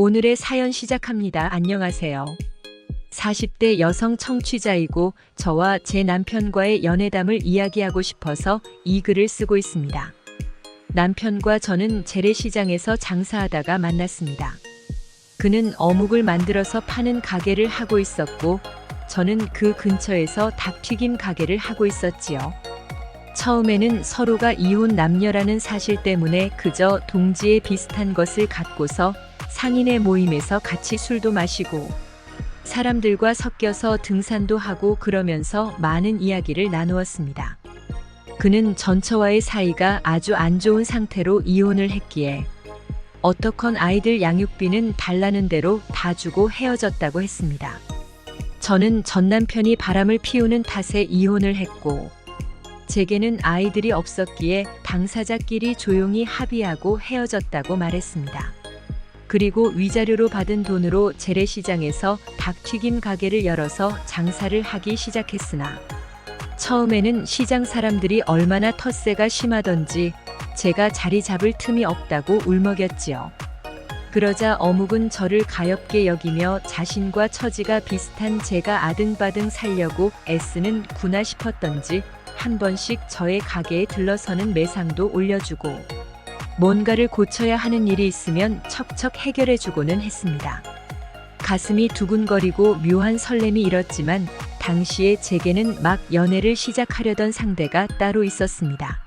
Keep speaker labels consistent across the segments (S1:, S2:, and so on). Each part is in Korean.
S1: 오늘의 사연 시작합니다. 안녕하세요. 40대 여성 청취자이고 저와 제 남편과의 연애담을 이야기하고 싶어서 이 글을 쓰고 있습니다. 남편과 저는 재래시장에서 장사하다가 만났습니다. 그는 어묵을 만들어서 파는 가게를 하고 있었고 저는 그 근처에서 닭튀김 가게를 하고 있었지요. 처음에는 서로가 이혼 남녀라는 사실 때문에 그저 동지에 비슷한 것을 갖고서 상인의 모임에서 같이 술도 마시고 사람들과 섞여서 등산도 하고 그러면서 많은 이야기를 나누었습니다. 그는 전처와의 사이가 아주 안 좋은 상태로 이혼을 했기에 어떡건 아이들 양육비는 달라는 대로 다 주고 헤어졌다고 했습니다. 저는 전 남편이 바람을 피우는 탓에 이혼을 했고 제게는 아이들이 없었기에 당사자끼리 조용히 합의하고 헤어졌다고 말했습니다. 그리고 위자료로 받은 돈으로 재래시장에서 닭튀김 가게를 열어서 장사를 하기 시작했으나 처음에는 시장 사람들이 얼마나 텃세가 심하던지 제가 자리 잡을 틈이 없다고 울먹였지요. 그러자 어묵은 저를 가엽게 여기며 자신과 처지가 비슷한 제가 아등바등 살려고 애쓰는 구나 싶었던지 한 번씩 저의 가게에 들러서는 매상도 올려주고 뭔가를 고쳐야 하는 일이 있으면 척척 해결해 주고는 했습니다. 가슴이 두근거리고 묘한 설렘이 일었지만 당시에 제게는 막 연애를 시작하려던 상대가 따로 있었습니다.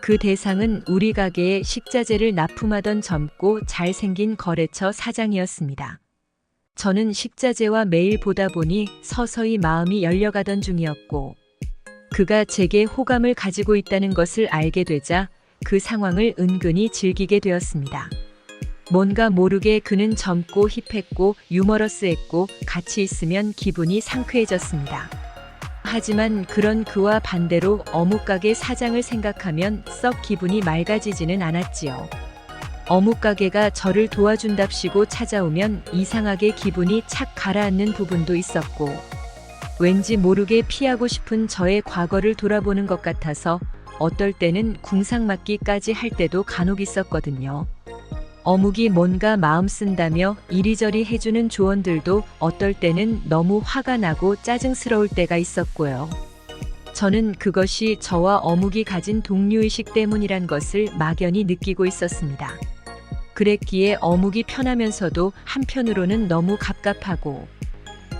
S1: 그 대상은 우리 가게에 식자재를 납품하던 젊고 잘생긴 거래처 사장이었습니다. 저는 식자재와 매일 보다 보니 서서히 마음이 열려가던 중이었고, 그가 제게 호감을 가지고 있다는 것을 알게 되자 그 상황을 은근히 즐기게 되었습니다. 뭔가 모르게 그는 젊고 힙했고 유머러스했고 같이 있으면 기분이 상쾌해졌습니다. 하지만 그런 그와 반대로 어묵가게 사장을 생각하면 썩 기분이 맑아지지는 않았지요. 어묵가게가 저를 도와준답시고 찾아오면 이상하게 기분이 착 가라앉는 부분도 있었고, 왠지 모르게 피하고 싶은 저의 과거를 돌아보는 것 같아서 어떨 때는 궁상맞기까지 할 때도 간혹 있었거든요. 어묵이 뭔가 마음 쓴다며 이리저리 해주는 조언들도 어떨 때는 너무 화가 나고 짜증스러울 때가 있었고요. 저는 그것이 저와 어묵이 가진 동료의식 때문이란 것을 막연히 느끼고 있었습니다. 그랬기에 어묵이 편하면서도 한편으로는 너무 갑갑하고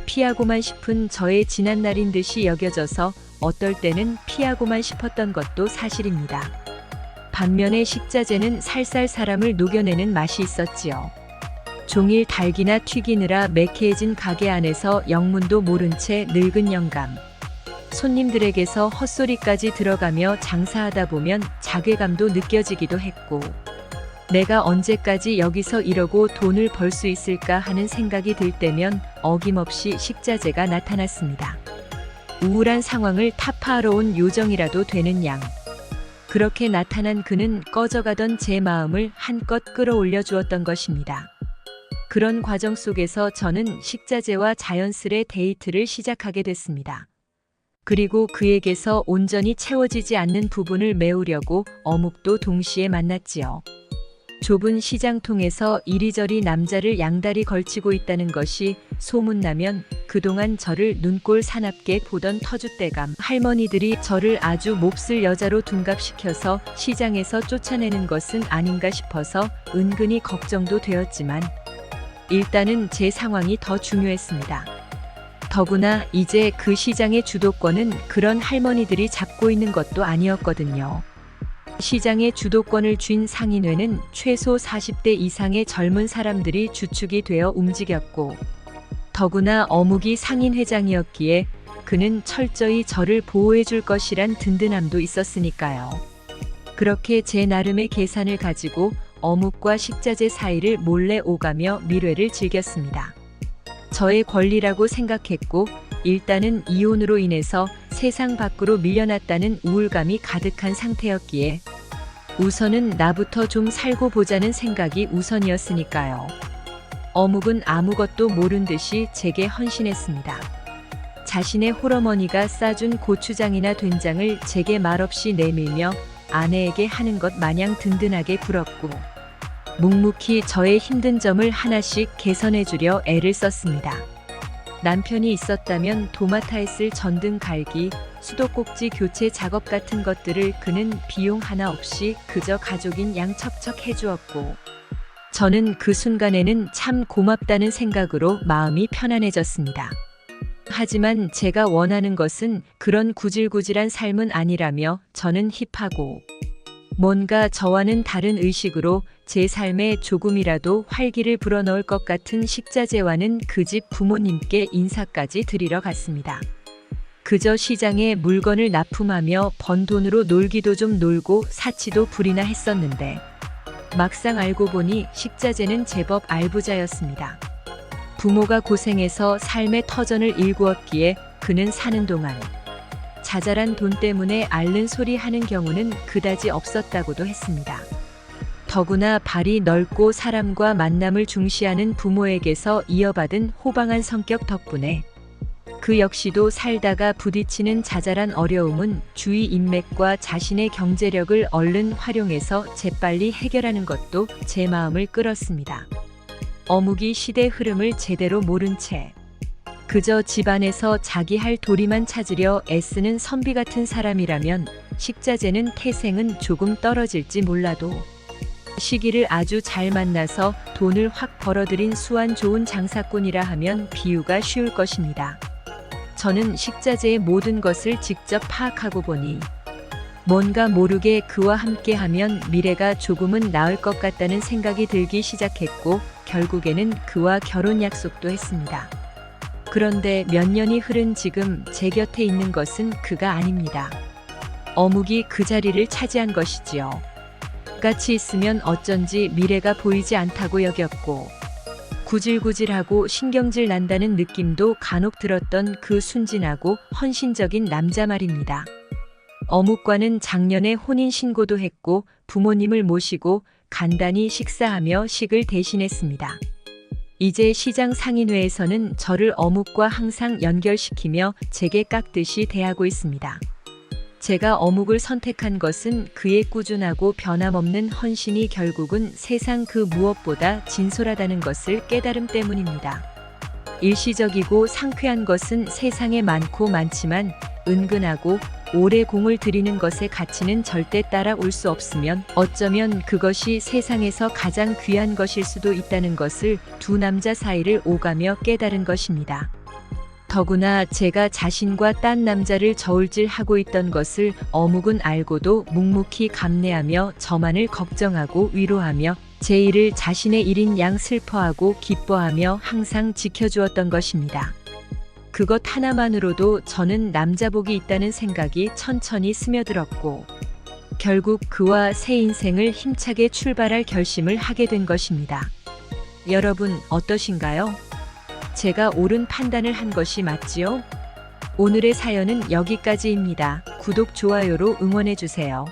S1: 피하고만 싶은 저의 지난 날인 듯이 여겨져서 어떨 때는 피하고만 싶었던 것도 사실입니다. 반면에 식자재는 살살 사람을 녹여내는 맛이 있었지요. 종일 달기나 튀기느라 매캐해진 가게 안에서 영문도 모른 채 늙은 영감. 손님들에게서 헛소리까지 들어가며 장사하다 보면 자괴감도 느껴지기도 했고, 내가 언제까지 여기서 이러고 돈을 벌 수 있을까 하는 생각이 들 때면 어김없이 식자재가 나타났습니다. 우울한 상황을 타파하러 온 요정이라도 되는 양. 그렇게 나타난 그는 꺼져가던 제 마음을 한껏 끌어올려 주었던 것입니다. 그런 과정 속에서 저는 식자재와 자연스레 데이트를 시작하게 됐습니다. 그리고 그에게서 온전히 채워지지 않는 부분을 메우려고 어묵도 동시에 만났지요. 좁은 시장 통에서 이리저리 남자를 양다리 걸치고 있다는 것이 소문나면 그동안 저를 눈꼴 사납게 보던 터줏대감 할머니들이 저를 아주 몹쓸 여자로 둔갑시켜서 시장에서 쫓아내는 것은 아닌가 싶어서 은근히 걱정도 되었지만 일단은 제 상황이 더 중요했습니다. 더구나 이제 그 시장의 주도권은 그런 할머니들이 잡고 있는 것도 아니었거든요. 시장의 주도권을 쥔 상인회는 최소 40대 이상의 젊은 사람들이 주축이 되어 움직였고, 더구나 어묵이 상인 회장이었기에 그는 철저히 저를 보호해 줄 것이란 든든함도 있었으니까요. 그렇게 제 나름의 계산을 가지고 어묵과 식자재 사이를 몰래 오가며 미래를 즐겼습니다. 저의 권리라고 생각했고, 일단은 이혼으로 인해서 세상 밖으로 밀려났다는 우울감이 가득한 상태였기에 우선은 나부터 좀 살고 보자는 생각이 우선이었으니까요. 어묵은 아무것도 모른 듯이 제게 헌신했습니다. 자신의 홀어머니가 싸준 고추장이나 된장을 제게 말없이 내밀며 아내에게 하는 것 마냥 든든하게 굴었고 묵묵히 저의 힘든 점을 하나씩 개선해 주려 애를 썼습니다. 남편이 있었다면 도맡아 했을 전등 갈기, 수도꼭지 교체 작업 같은 것들을 그는 비용 하나 없이 그저 가족인 양 척척 해주었고, 저는 그 순간에는 참 고맙다는 생각으로 마음이 편안해졌습니다. 하지만 제가 원하는 것은 그런 구질구질한 삶은 아니라며 저는 힙하고 뭔가 저와는 다른 의식으로 제 삶에 조금이라도 활기를 불어넣을 것 같은 식자재와는 그 집 부모님께 인사까지 드리러 갔습니다. 그저 시장에 물건을 납품하며 번 돈으로 놀기도 좀 놀고 사치도 부리나 했었는데 막상 알고 보니 식자재는 제법 알부자였습니다. 부모가 고생해서 삶의 터전을 일구었기에 그는 사는 동안 자잘한 돈 때문에 앓는 소리 하는 경우는 그다지 없었다고도 했습니다. 더구나 발이 넓고 사람과 만남을 중시하는 부모에게서 이어받은 호방한 성격 덕분에 그 역시도 살다가 부딪히는 자잘한 어려움은 주위 인맥과 자신의 경제력을 얼른 활용해서 재빨리 해결하는 것도 제 마음을 끌었습니다. 어묵이 시대 흐름을 제대로 모른 채 그저 집안에서 자기 할 도리만 찾으려 애쓰는 선비 같은 사람이라면 식자재는 태생은 조금 떨어질지 몰라도 시기를 아주 잘 만나서 돈을 확 벌어들인 수완 좋은 장사꾼이라 하면 비유가 쉬울 것입니다. 저는 식자재의 모든 것을 직접 파악하고 보니 뭔가 모르게 그와 함께 하면 미래가 조금은 나을 것 같다는 생각이 들기 시작했고 결국에는 그와 결혼 약속도 했습니다. 그런데 몇 년이 흐른 지금 제 곁에 있는 것은 그가 아닙니다. 어묵이 그 자리를 차지한 것이지요. 같이 있으면 어쩐지 미래가 보이지 않다고 여겼고 구질구질하고 신경질 난다는 느낌도 간혹 들었던 그 순진하고 헌신적인 남자 말입니다. 어묵과는 작년에 혼인 신고도 했고 부모님을 모시고 간단히 식사하며 식을 대신했습니다. 이제 시장 상인회에서는 저를 어묵과 항상 연결시키며 제게 깎듯이 대하고 있습니다. 제가 어묵을 선택한 것은 그의 꾸준하고 변함없는 헌신이 결국은 세상 그 무엇보다 진솔하다는 것을 깨달음 때문입니다. 일시적이고 상쾌한 것은 세상에 많고 많지만 은근하고 오래 공을 들이는 것의 가치는 절대 따라올 수 없으면 어쩌면 그것이 세상에서 가장 귀한 것일 수도 있다는 것을 두 남자 사이를 오가며 깨달은 것입니다. 더구나 제가 자신과 딴 남자를 저울질하고 있던 것을 어묵은 알고도 묵묵히 감내하며 저만을 걱정하고 위로하며 제 일을 자신의 일인 양 슬퍼하고 기뻐하며 항상 지켜주었던 것입니다. 그것 하나만으로도 저는 남자복이 있다는 생각이 천천히 스며들었고 결국 그와 새 인생을 힘차게 출발할 결심을 하게 된 것입니다. 여러분 어떠신가요? 제가 옳은 판단을 한 것이 맞지요? 오늘의 사연은 여기까지입니다. 구독, 좋아요로 응원해 주세요.